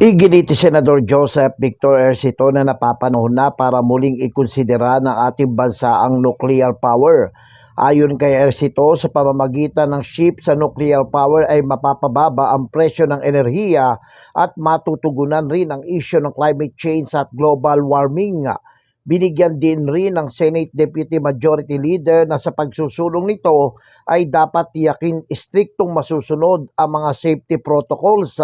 Iginiti Senador Joseph Victor Ercito na napapanahon na para muling ikonsidera ng ating bansa ang nuclear power. Ayon kay Ercito, sa pamamagitan ng ship sa nuclear power ay mapapababa ang presyo ng enerhiya at matutugunan rin ang issue ng climate change at global warming. Binigyan din rin ng Senate Deputy Majority Leader na sa pagsusulong nito ay dapat tiyakin istriktong masusunod ang mga safety protocols.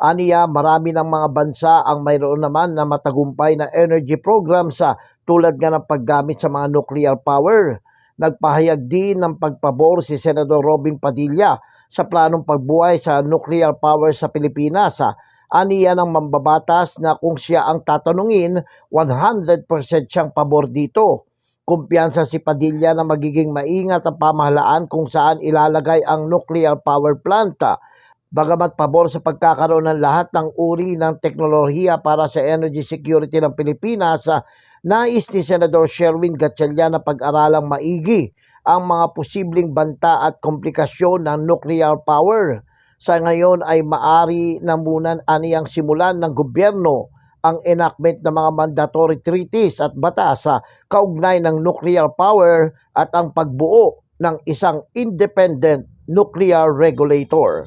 Aniya, marami ng mga bansa ang mayroon naman na matagumpay na energy programs sa tulad nga ng paggamit sa mga nuclear power. Nagpahayag din ng pagpabor si Senador Robin Padilla sa planong pagbuhay sa nuclear power sa Pilipinas. Aniya ng mambabatas na kung siya ang tatanungin, 100% siyang pabor dito. Kumpiyansa si Padilla na magiging maingat ang pamahalaan kung saan ilalagay ang nuclear power plant. Bagamat pabor sa pagkakaroon ng lahat ng uri ng teknolohiya para sa energy security ng Pilipinas, ah, nais ni Senador Sherwin Gatchalian na pag-aralang maigi ang mga posibleng banta at komplikasyon ng nuclear power. Sa ngayon ay maari na muna aniyang simulan ng gobyerno ang enactment ng mga mandatory treaties at batas sa kaugnay ng nuclear power at ang pagbuo ng isang independent nuclear regulator.